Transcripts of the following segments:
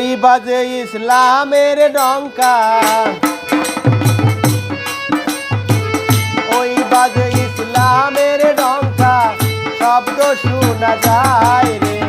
এই বাজে ইসলামের ডঙ্কা। ওই বাজে ইসলামের ডঙ্কা শব্দ শোনা যায় রে।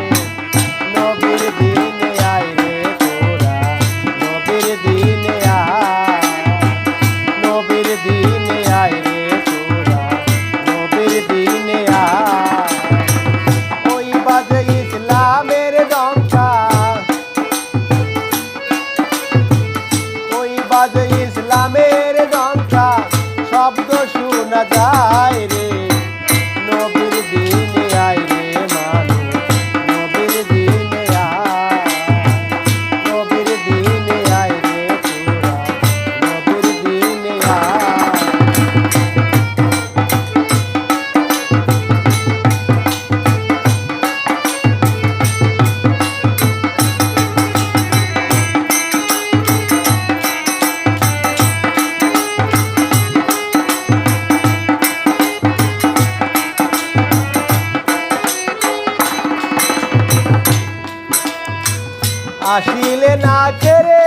আসিলে না খেরে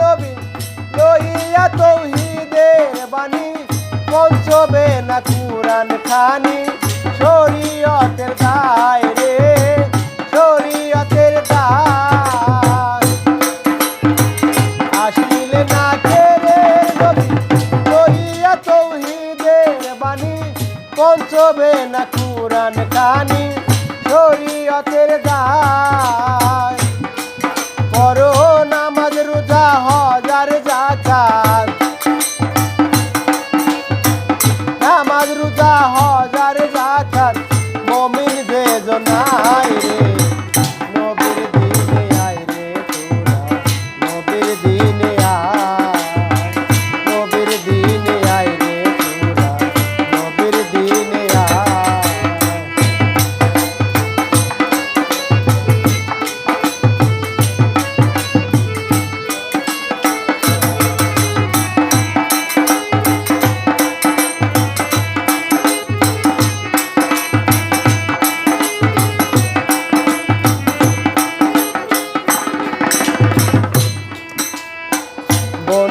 নবী, লইয়া তৌহিদের বাণী পঞ্চবে না কুরান খানি শরীয়তের দায় রে, শরীয়তের দায়। আসিলে না খেরে নবী, লইয়া তৌহিদের বাণী পঞ্চবে না কুরান খানি শরীয়তের দায়। করো নামাজ রোজা হাজার জাকাত নামাজ রোজা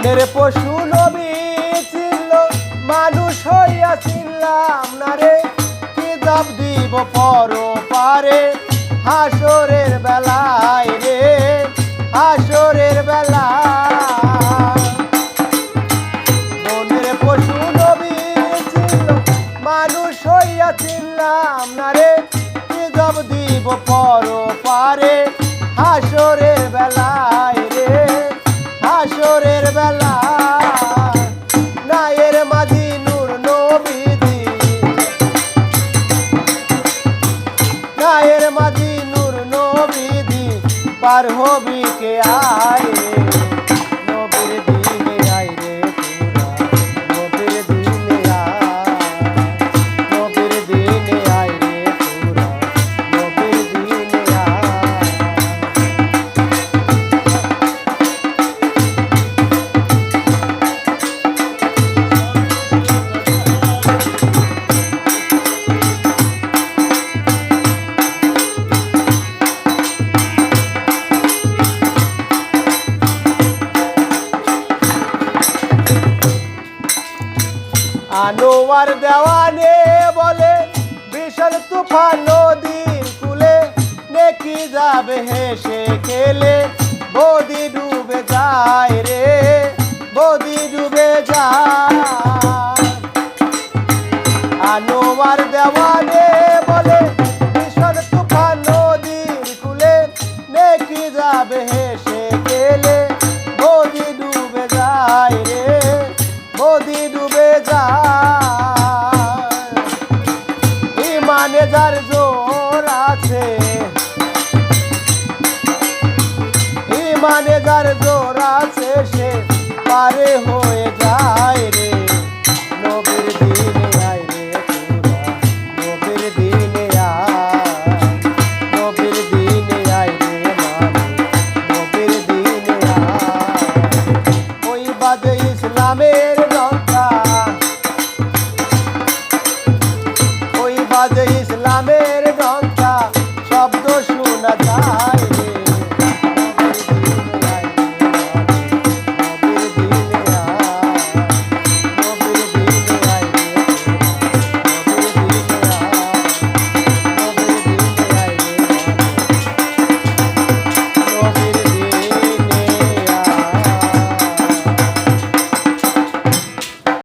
বনের পশু নবী ছিল, মানুষ হইয়া ছিলাম না রে। কি জব দিব পর পারে হাসরের বেলায় রে, হাসরের বেলায়। বনের পশু ছিল, মানুষ না রে। দিব পর পারে হাসরের বেলায় পার হবি কে আয়? আনোয়ার দেওয়ানে বলে, বিশাল তুফান নদীর কুলে নেকি যাবে হেসে খেলে। বদি ডুবে যায় রে, বদি ডুবে যায়। আনোয়ার দেওয়ানে যার জোর আছে সে পারে হো